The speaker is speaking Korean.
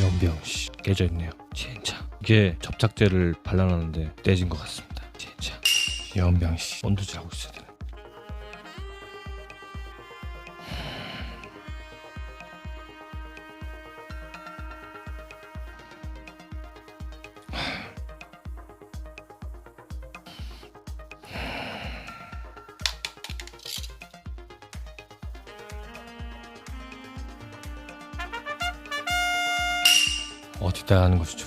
연병 씨 깨져 있네요. 진짜 이게 접착제를 발라놨는데 떼진 것 같습니다. 진짜 연병 씨 온도질 하고 있어야 되네. 어디다 하는 것이죠.